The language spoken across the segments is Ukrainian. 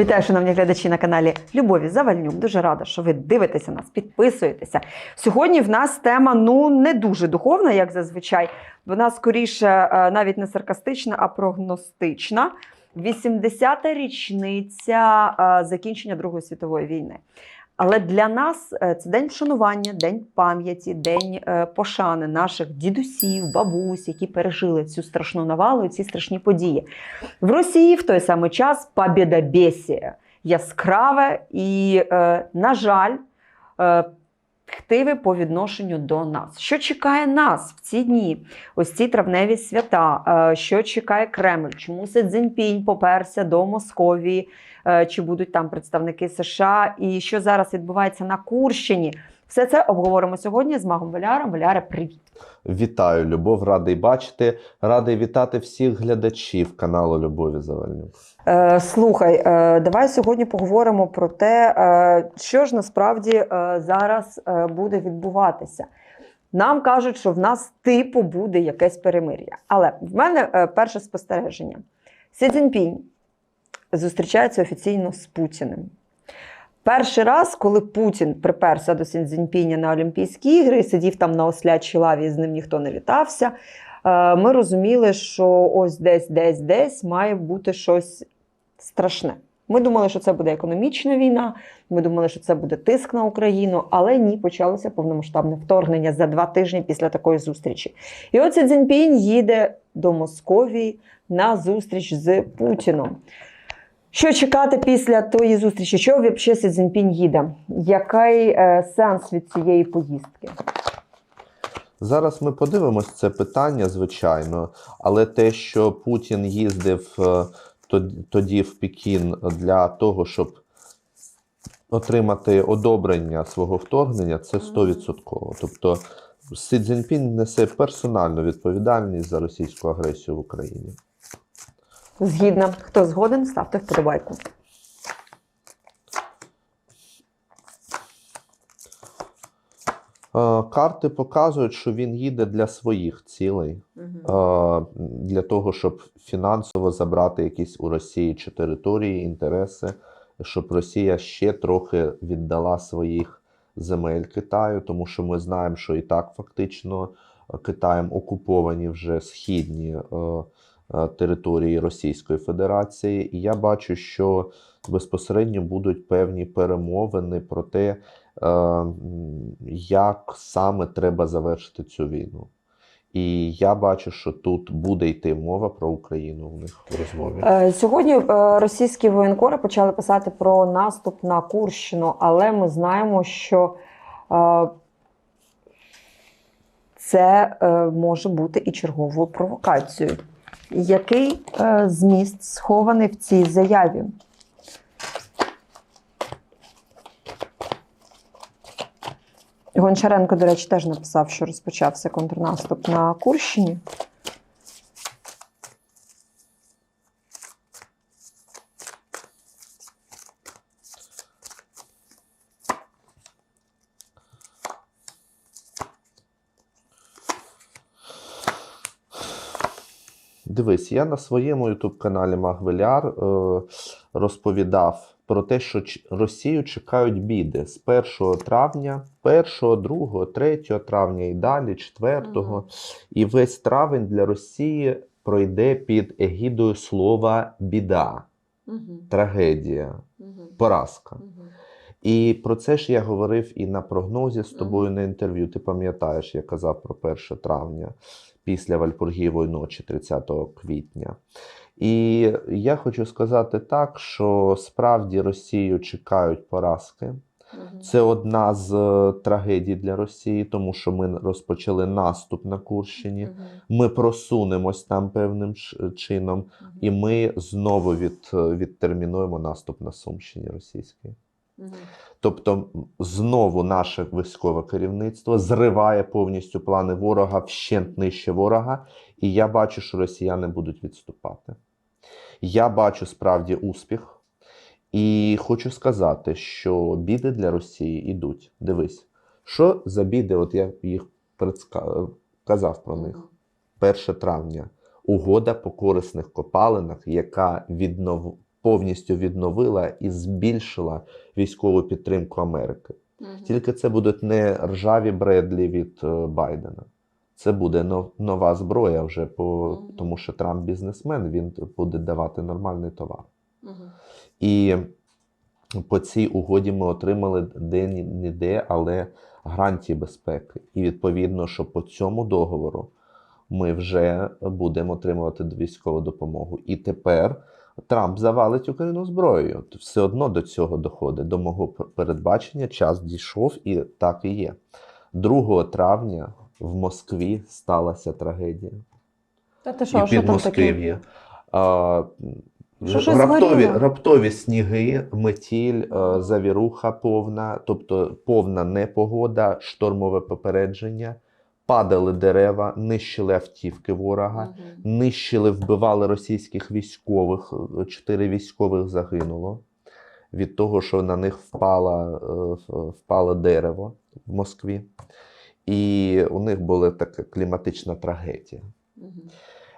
Вітаю, шановні глядачі на каналі Любові Завальнюк. Дуже рада, що ви дивитеся нас, підписуєтеся. Сьогодні в нас тема ну не дуже духовна, як зазвичай. Вона скоріше е, навіть не саркастична, а прогностична. 80-та річниця е, закінчення Другої світової війни. Але для нас е, це день вшанування, день пам'яті, день е, пошани наших дідусів, бабусь, які пережили цю страшну навалу, і ці страшні події. В Росії в той самий час побєдобєсія яскраве і, е, на жаль, хтиве по відношенню до нас. Що чекає нас в ці дні, ось ці травневі свята? Е, що чекає Кремль? Чому Си Цзіньпінь поперся до Московії? Е, чи будуть там представники США? І що зараз відбувається на Курщині? Все це обговоримо сьогодні з магом Валяром. Валяре, привіт! Вітаю, Любов, радий бачити. Радий вітати всіх глядачів каналу Любові Завальнюк. Е, слухай, е, давай сьогодні поговоримо про те, е, що ж насправді е, зараз е, буде відбуватися. Нам кажуть, що в нас типу буде якесь перемир'я. Але в мене е, перше спостереження: Сі Цзіньпінь зустрічається офіційно з Путіним. Перший раз, коли Путін приперся до Сіндзіньпіня на Олімпійські ігри сидів там на ослячій лаві, з ним ніхто не вітався. е, Ми розуміли, що ось десь, десь, десь має бути щось страшне. Ми думали, що це буде економічна війна. Ми думали, що це буде тиск на Україну, але ні, почалося повномасштабне вторгнення за два тижні після такої зустрічі. І оце Цзіньпінь їде до Московії на зустріч з Путіном. Що чекати після тої зустрічі? Що взагалі Сі Цзіньпінь їде? Який е, сенс від цієї поїздки? Зараз ми подивимось це питання, звичайно, але те, що Путін їздив е, тоді в Пекін для того, щоб отримати одобрення свого вторгнення, це 100%. Тобто Си Цзіньпінь несе персональну відповідальність за російську агресію в Україні. Згідно, хто згоден, ставте вподобайку. Е, Карти показують, що він їде для своїх цілей. е, для того, щоб фінансово забрати якісь у Росії чи території, інтереси, щоб Росія ще трохи віддала своїх земель Китаю, тому що ми знаємо, що і так фактично Китаєм окуповані вже східні е, території Російської Федерації. І я бачу, що безпосередньо будуть певні перемовини про те, е, як саме треба завершити цю війну. І я бачу, що тут буде йти мова про Україну в них в розмові. Е, Сьогодні е, російські воєнкори почали писати про наступ на Курщину, але ми знаємо, що е, це е, може бути і черговою провокацією. Який е, зміст схований в цій заяві? Гончаренко, до речі, теж написав, що розпочався контрнаступ на Курщині. Дивись, я на своєму youtube каналі Магвеляр е, розповідав про те, що Росію чекають біди з 1 травня, 1, 2, 3 травня і далі, 4. Мгм. І весь травень для Росії пройде під егідою слова біда, трагедія, поразка. І про це ж я говорив і на прогнозі з тобою на інтерв'ю. Ти пам'ятаєш, я казав про 1 травня після Вальпургієвої ночі, 30 квітня. І я хочу сказати так, що справді Росію чекають поразки. Це одна з е, трагедій для Росії, тому що ми розпочали наступ на Курщині. Ми просунемось там певним чином, і ми знову від, відтермінуємо наступ на Сумщині Тобто знову наше військове керівництво зриває повністю плани ворога, вщент нижче ворога, і я бачу, що росіяни будуть відступати. Я бачу справді успіх, і хочу сказати, що біди для Росії йдуть. Дивись, що за біди, от я їх предска... казав про них. 1 травня угода по корисних копалинах, яка віднов... повністю відновила і збільшила військову підтримку Америки. Тільки це будуть не ржаві Бредлі від е, Байдена. Це буде нова зброя вже, по, Мгм. тому що Трамп бізнесмен, він буде давати нормальний товар. І по цій угоді ми отримали де-ніде, але гарантії безпеки. І відповідно, що по цьому договору ми вже будемо отримувати військову допомогу. І тепер Трамп завалить Україну зброєю. Все одно до цього доходить. До мого передбачення час дійшов, і так і є. 2 травня в Москві сталася трагедія Та ти і що, що під там таке? А, Що раптові, раптові сніги, метіль, е, завіруха повна, тобто повна непогода, штормове попередження, падали дерева, нищили автівки ворога, нищили, вбивали російських військових. Чотири військових загинуло від того, що на них впало, е, впало дерево в Москві. І у них була така кліматична трагедія.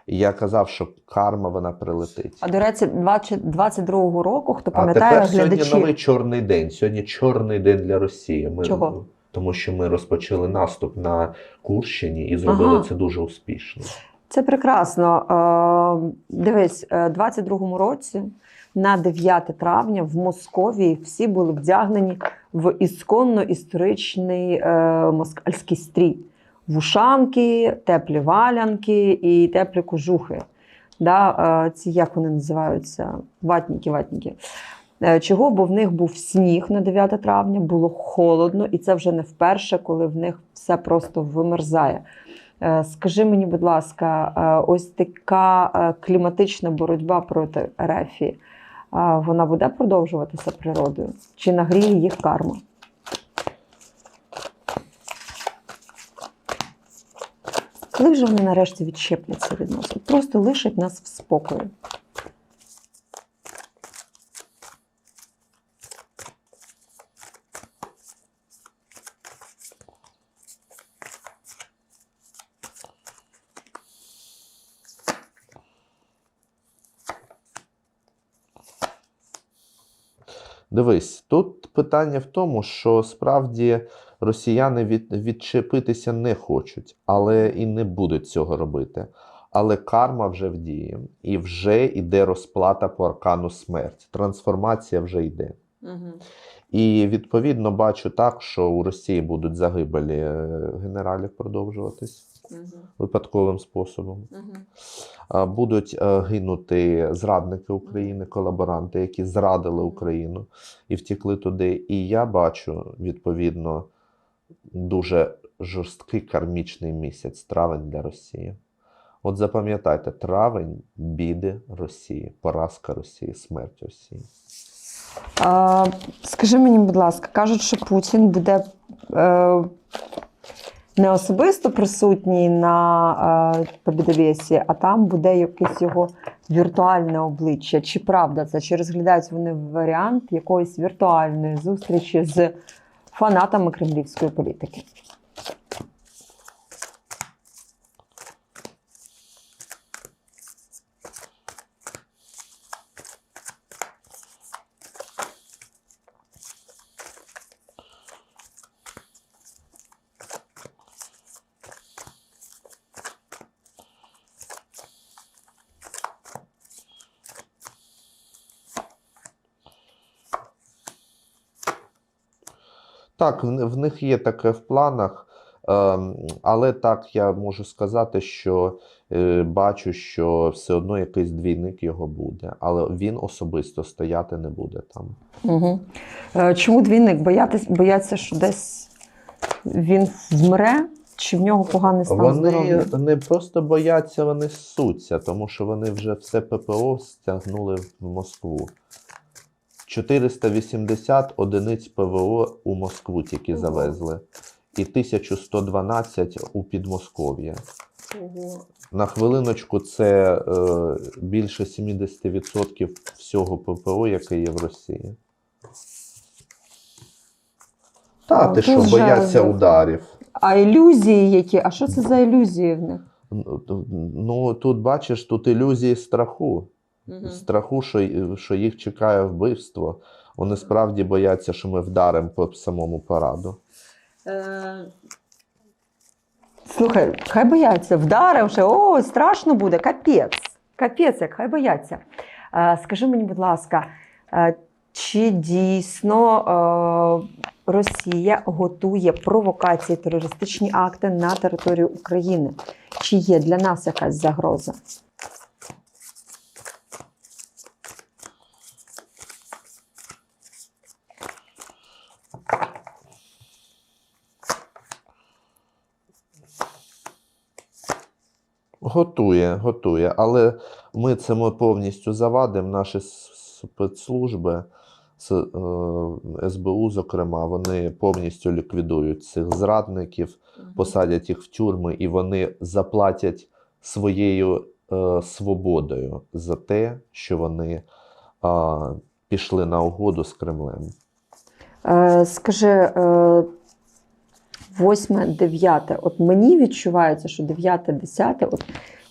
І я казав, що карма вона прилетить. А до речі, 20 22-го року, хто А пам'ятає, тепер сьогодні новий чорний день. Сьогодні чорний день для Росії. Ми, Чого? Тому що ми розпочали наступ на Курщині і зробили Ага. це дуже успішно. Це прекрасно. Е, Дивись, е, 22-му році, на 9 травня, в Московії всі були вдягнені в ісконно історичний е, москальський стрій. Вушанки, теплі валянки і теплі кожухи. Да, ці як вони називаються? Ватніки, ватніки. Е, Чого? Бо в них був сніг на 9 травня, було холодно, і це вже не вперше, коли в них все просто вимерзає. Е, Скажи мені, будь ласка, е, ось така кліматична боротьба проти Рефі, вона буде продовжуватися природою? Чи нагріє їх карма? Коли вже вони нарешті відщепляться від нас? Просто лишать нас в спокої. Дивись, тут питання в тому, що справді росіяни від, відчепитися не хочуть, але і не будуть цього робити. Але карма вже в дії, і вже йде розплата по аркану смерть. Трансформація вже йде. І відповідно бачу так, що у Росії будуть загибелі е, генералів продовжуватись випадковим способом. А, Будуть е, гинути зрадники України, колаборанти, які зрадили Україну і втекли туди. І я бачу відповідно дуже жорсткий кармічний місяць, травень для Росії. От запам'ятайте, травень біди Росії, поразка Росії, смерть Росії. А, скажи мені, будь ласка, кажуть, що Путін буде е, не особисто присутній на е, Побєдовєсі, а там буде якесь його віртуальне обличчя. Чи правда це? Чи розглядають вони варіант якоїсь віртуальної зустрічі з фанатами кремлівської політики? Так, в, них є таке в планах, ем, але так я можу сказати, що е, бачу, що все одно якийсь двійник його буде, але він особисто стояти не буде там. Угу. Чому двійник? Боятись, бояться, що десь він вмре, чи в нього поганий стан Вони здоров'я? не просто бояться, вони ссуться, тому що вони вже все ППО стягнули в Москву. 480 одиниць ПВО у Москву тільки завезли, і 1112 у Підмосков'я. На хвилиночку, це е, більше 70% всього ППО, яке є в Росії. Та, ти що, жах. бояться ударів. А ілюзії які? А що це за ілюзії в них? Ну, Ну, тут бачиш, тут ілюзії страху. Страху, що, що їх чекає вбивство. Вони справді бояться, що ми вдаримо по самому параду. Слухай, хай бояться, вдаривши, о, страшно буде, капець. Капець, як хай бояться. Е, скажи мені, будь ласка, е, чи дійсно е, Росія готує провокації, терористичні акти на територію України? Чи є для нас якась загроза? Готує, готує. Але ми це ми повністю завадимо. Наші спецслужби, е, СБУ, зокрема, вони повністю ліквідують цих зрадників, посадять їх в тюрми, і вони заплатять своєю е, свободою за те, що вони е, пішли на угоду з Кремлем. Е, скажи, е, восьме, дев'яте. От мені відчувається, що дев'яте, десяте, от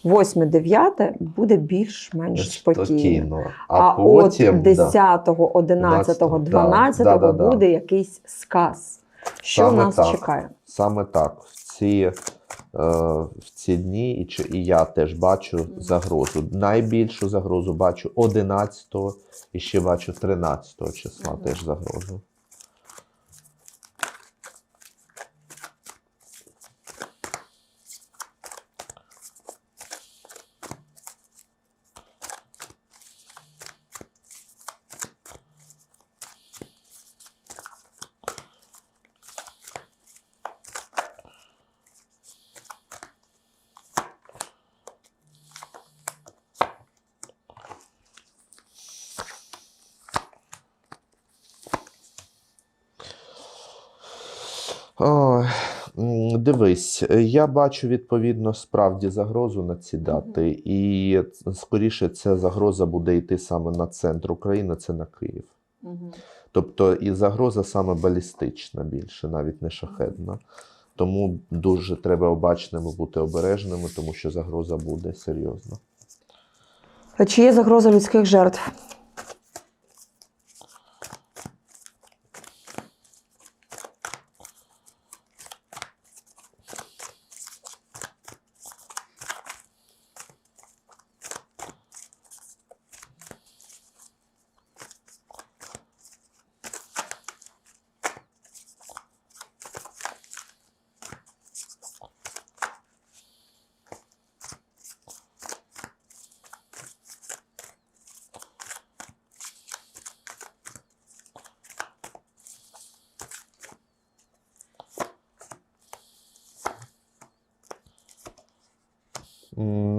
восьме, дев'яте буде більш-менш спокійно. А, А, потім от да, 10, 11, 11, 12 да, да, да. буде якийсь сказ. Що Саме нас так. чекає? Саме так. В ці, е, в ці дні, і, чи- і я теж бачу загрозу. Найбільшу загрозу бачу 11 і ще бачу 13 числа теж загрозу. Ой, м, Дивись, е, я бачу відповідно справді загрозу на ці дати, і скоріше ця загроза буде йти саме на центр України, це на Київ. Тобто і загроза саме балістична більше, навіть не шахедна. Тому дуже треба обачними бути обережними, тому що загроза буде серйозна. Чи є загроза людських жертв?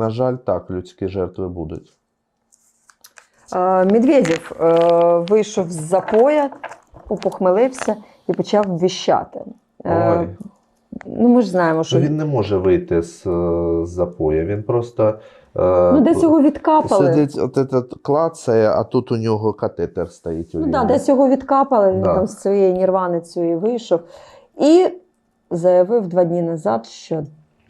На жаль, так, людські жертви будуть. Е, Медведєв е, вийшов з запоя, упохмелився і почав віщати. Е, Ой. Ну, ми ж знаємо, що Ну, він не може вийти з, запоя. Він просто ну, десь його відкапали. сидить, от этот клацає, а тут у нього катетер стоїть. Ну, да, десь його відкапали, він Да. там з цією нірваницею вийшов. І заявив два дні назад, що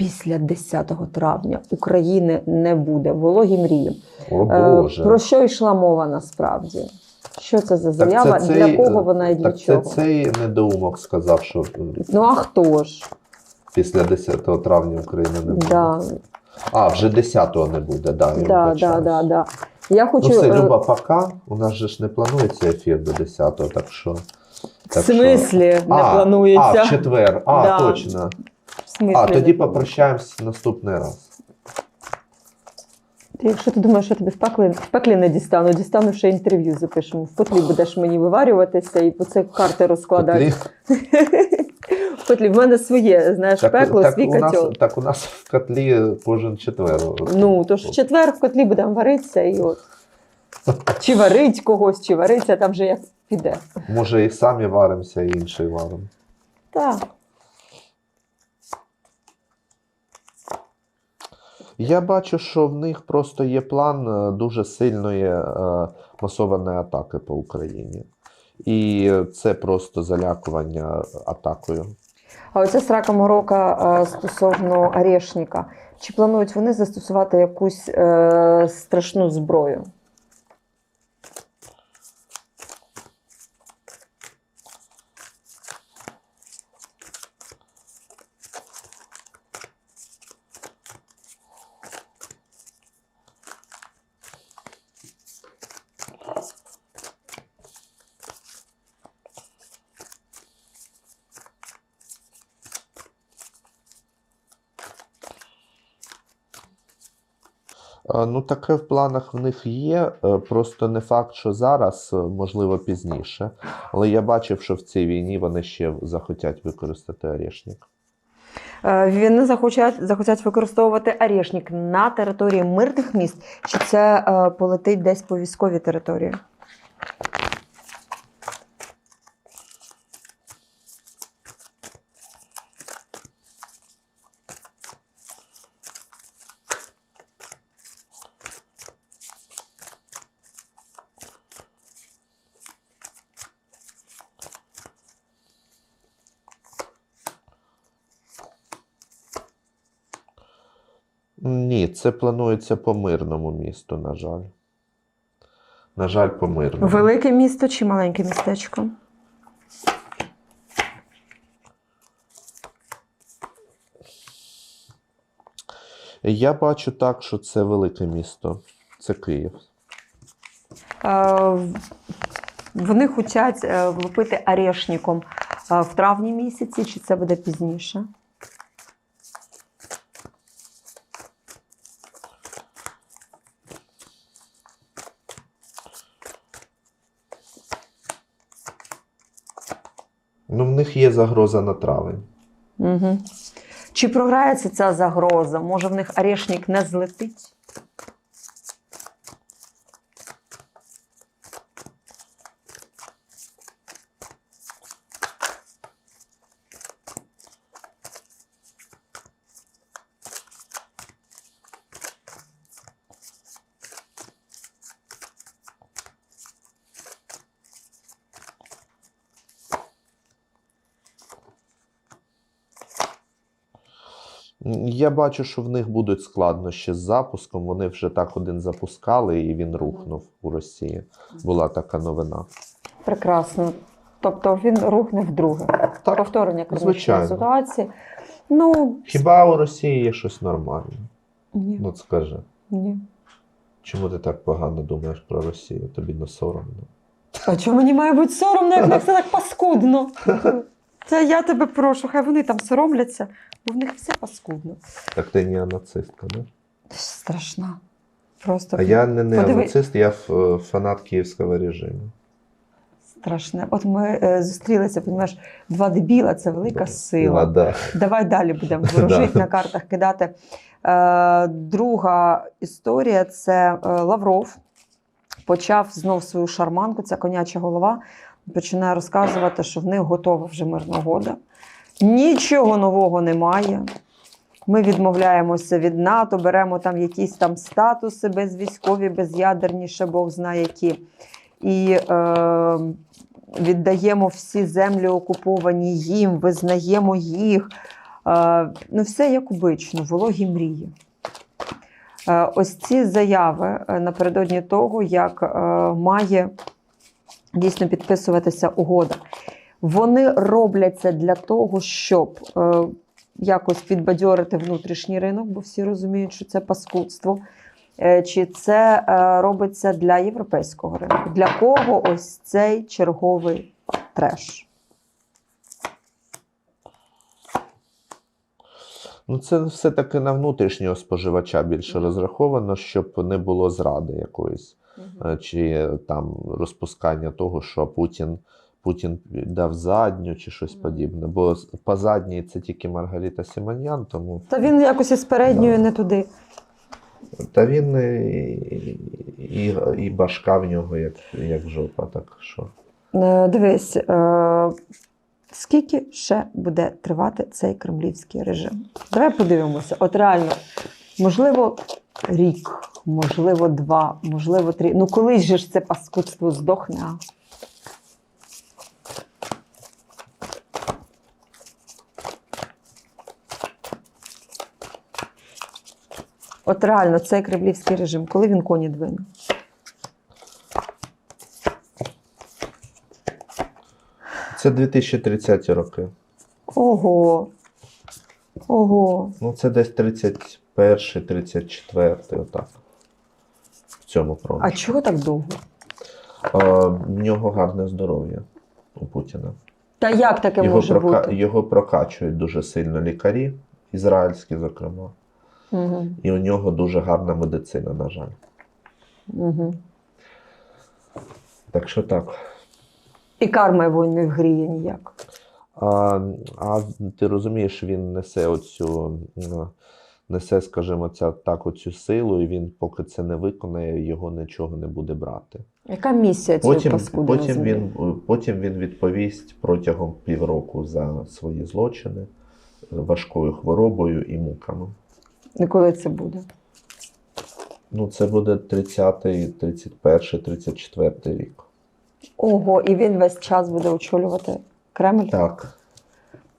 після 10 травня України не буде. Вологі мрії. О Е, Боже. Про що йшла мова насправді? Що це за Так це заява? цей- Для кого вона і для Так це цей недоумок сказав, що Ну а хто ж? після 10 травня України не буде. Да, А, вже 10-го не буде, да, я да, да, вибачаюсь. да, да. Я хочу. Ну все, е, Люба, пока. У нас же ж не планується ефір до 10-го, так що. в так смислі не А, планується? А, в четвер. А, Да. точно. А, тоді попрощаємось наступний раз. Ти, Якщо ти думаєш, що тобі в пеклі, в пеклі не дістану, дістану ще інтерв'ю запишемо. В петлі будеш мені виварюватися і по це карти розкладати. В петлі в мене своє, знаєш, пекло, свій у нас, котел. так у нас в котлі кожен четвер. Ну, то ж в четвер в котлі будемо варитися і от. Чи варить когось, чи вариться, там вже як піде. Може, і самі варимося, і інший варимо. Так. Я бачу, що в них просто є план е, дуже сильної е, масованої атаки по Україні. І це просто залякування атакою. А оця срака морока е, стосовно Орешника. Чи планують вони застосувати якусь страшну зброю? Ну, таке в планах в них є. е, Просто не факт, що зараз, е, можливо, пізніше. Але я бачив, що в цій війні вони ще захотять використати орешник. Е, Вони захочуть, захотять використовувати арешник на території мирних міст, чи це полетить десь по військовій території? Ні, це планується по мирному місту, на жаль. На жаль, по мирному. Велике місто чи маленьке містечко? Я бачу так, що це велике місто. Це Київ. Е, Вони хочуть е, влупити арешником е, в травні місяці, чи це буде пізніше? Ну, в них є загроза на травень. Угу. Чи програється ця загроза? Може, в них орешник не злетить? Я бачу, що в них будуть складнощі з запуском. Вони вже так один запускали, і він рухнув у Росії. Була така новина. Прекрасно. Тобто він рухне вдруге. Так, Повторення клінічної ситуації. Ну, Хіба у Росії є щось нормальне? ні, Ну, скажи, ні. чому ти так погано думаєш про Росію? Тобі не соромно. А чому мені має бути соромно, як все так паскудно? Це я тебе прошу, хай вони там соромляться, бо в них все паскудно. Так ти не? Страшна. Просто А я не неонацист, я ф- е, фанат київського режиму. страшне. От ми е, зустрілися, розумієш, два дебіла це велика сила. Да. Давай далі будемо ворожити Да. на картах кидати. Е, друга історія це е, Лавров. Почав знов свою шарманку, ця коняча голова. Починає розказувати, що в них готова вже мирна угода. Нічого нового немає. Ми відмовляємося від НАТО, беремо там якісь там статуси безвійськові, безядерні, ще Бог знає які. І е, віддаємо всі землі окуповані їм, визнаємо їх. Е, ну, все як обично, вологі мрії. Е, ось ці заяви е, напередодні того, як е, має дійсно підписуватися угода. Вони робляться для того, щоб е, якось підбадьорити внутрішній ринок, бо всі розуміють, що це паскудство. Е, Чи це е, робиться для європейського ринку? Для кого ось цей черговий треш? Ну, це все-таки на внутрішнього споживача більше розраховано, щоб не було зради якоїсь, е, чи е, там розпускання того, що Путін, Путін дав задню чи щось подібне. Бо по задній це тільки Маргарита Симоньян, тому Та він якось із передньої Да. не туди. та він і, і, і башка в нього як, як жопа, так що. Е, Дивись, е, скільки ще буде тривати цей кремлівський режим? Давай подивимося. От реально, можливо, рік, можливо, два, можливо, три. Ну колись же ж це паскудство здохне. а? От реально, цей кремлівський режим, коли він коні двине? Це 2030 роки. Ого. Ого. Ну, це десь 31, 34, отак. В цьому А чого так довго? А, в нього гарне здоров'я у Путіна. Та як таке Його, може прока... бути? його прокачують дуже сильно лікарі, ізраїльські, зокрема. Угу. І у нього дуже гарна медицина, на жаль. Угу. Так що так. І карма його не гріє ніяк. А, а ти розумієш, він несе оцю, несе, скажімо, ця, так, оцю силу, і він, поки це не виконає, його нічого не буде брати. Яка місія цієї Потім, паскуди потім, він, потім він відповість протягом півроку за свої злочини важкою хворобою і муками. І коли це буде? Ну, це буде 30-й, 31-й, 34-й рік. Ого, і він весь час буде очолювати Кремль, Так.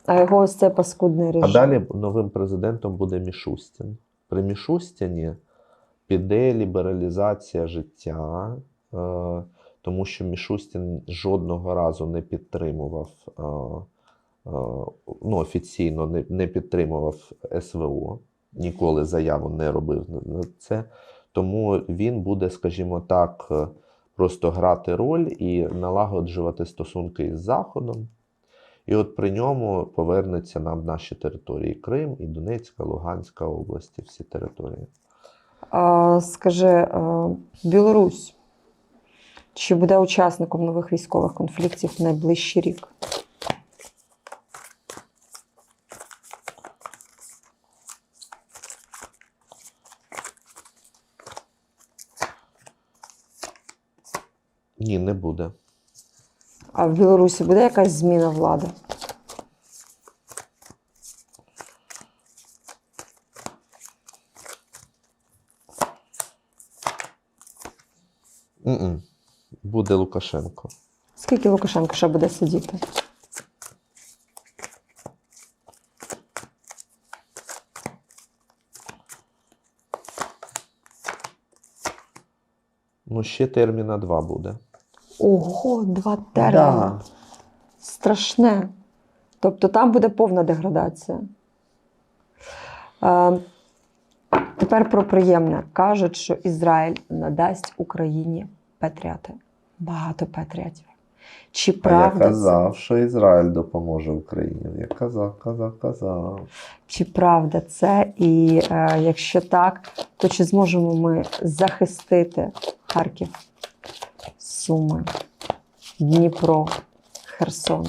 А його ось це паскудний режим. А далі новим президентом буде Мішустін. При Мішустіні піде лібералізація життя, е, тому що Мішустін жодного разу не підтримував, е, е, ну, офіційно не, підтримував СВО, ніколи заяву не робив на це. Тому він буде, скажімо так, просто грати роль і налагоджувати стосунки із Заходом. І от при ньому повернеться нам наші території Крим і Донецька, Луганська області, всі території. А, скажи, а, Білорусь чи буде учасником нових військових конфліктів в найближчий рік? Ні, не буде. А в Білорусі буде якась зміна влади? М-м. Буде Лукашенко. Скільки Лукашенко ще буде сидіти? Ну, ще терміна два буде. Ого, два терміни. Страшне. Тобто там буде повна деградація. Е, тепер про приємне. Кажуть, що Ізраїль надасть Україні патріоти. Багато патріотів. Чи А я правда, це? казав, що Ізраїль допоможе Україні. Я казав, казав, казав. чи правда це? І е, якщо так, то чи зможемо ми захистити Харків, Суми, Дніпро, Херсон?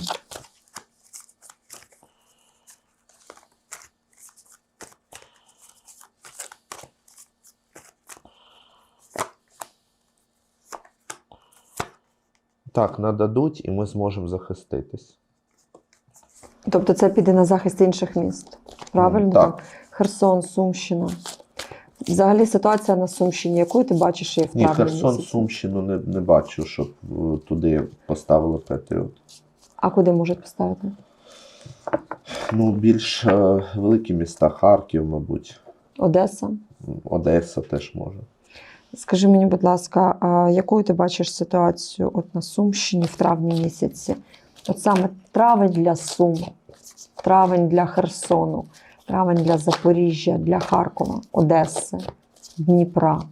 Так, нададуть, і ми зможемо захиститись. Тобто це піде на захист інших міст. Правильно? Так. Херсон, Сумщина. Взагалі ситуація на Сумщині, якою ти бачиш її в Ні, травні Херсон, місяці? Сумщину не, не бачу, щоб е, туди поставили Петріот. А куди можуть поставити? Ну, більш е, великі міста, Харків, мабуть, Одеса. Одеса теж може. Скажи мені, будь ласка, а якою ти бачиш ситуацію от на Сумщині в травні місяці? От саме травень для Сум, травень для Херсону, травень для Запоріжжя, для Харкова, Одеси, Дніпра.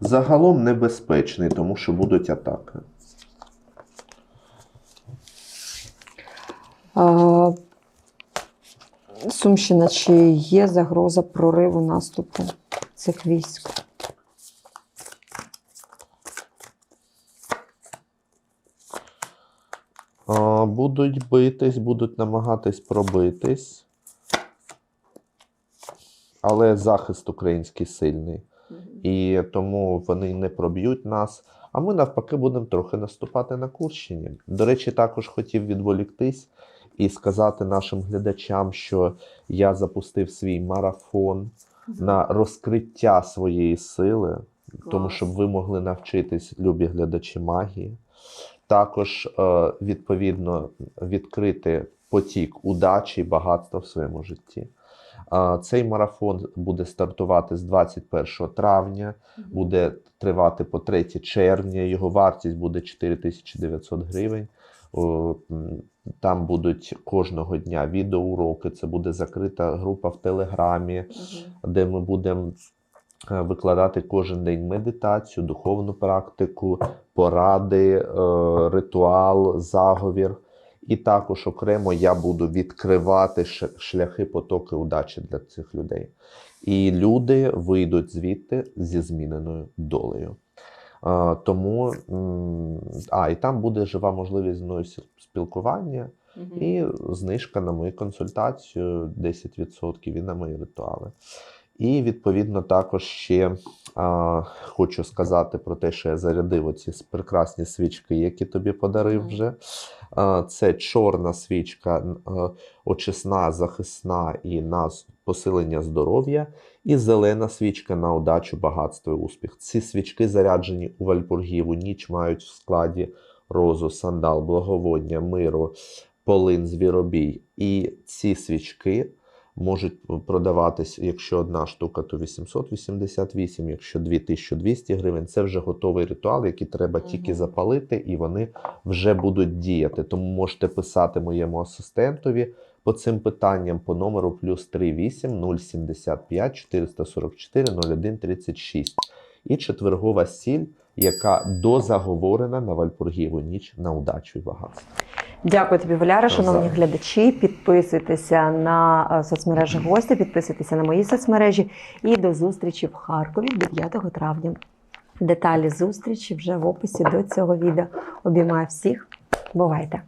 Загалом небезпечний, тому що будуть атаки. А, Сумщина, чи є загроза прориву наступу цих військ? Будуть битись, будуть намагатись пробитись. Але захист український сильний. І тому вони не проб'ють нас. А ми навпаки будемо трохи наступати на Курщині. До речі, також хотів відволіктись і сказати нашим глядачам, що я запустив свій марафон на розкриття своєї сили, тому щоб ви могли навчитись, любі глядачі магії. Також, е, відповідно, відкрити потік удачі і багатства в своєму житті. Цей марафон буде стартувати з 21 травня, буде тривати по 3 червня. Його вартість буде 4900 гривень. Там будуть кожного дня відеоуроки. Це буде закрита група в Телеграмі, де ми будемо е, викладати кожен день медитацію, духовну практику, поради, е, ритуал, заговір. І також окремо я буду відкривати шляхи потоки удачі для цих людей. І люди вийдуть звідти зі зміненою долею. Тому а, і там буде жива можливість зі мною спілкування і знижка на мою консультацію 10% і на мої ритуали. І відповідно також ще а, хочу сказати про те, що я зарядив оці прекрасні свічки, які тобі подарив вже. А, це чорна свічка, а, очисна, захисна і на посилення здоров'я, і зелена свічка на удачу, багатство і успіх. Ці свічки заряджені у Вальпургіву, ніч мають в складі розу, сандал, благоводня, миру, полин, звіробій. І ці свічки можуть продаватись, якщо одна штука, то 888, якщо 2200 гривень. Це вже готовий ритуал, який треба тільки запалити, і вони вже будуть діяти. Тому можете писати моєму асистентові по цим питанням по номеру плюс 38 075 444 01 36. І четвергова сіль, яка дозаговорена на Вальпургіву ніч на удачу і багатство. Дякую тобі, Валяра. Шановні глядачі. Підписуйтеся на е, соцмережі гості, підписуйтеся на мої соцмережі і до зустрічі в Харкові 9 травня. Деталі зустрічі вже в описі до цього відео. Обіймаю всіх. Бувайте!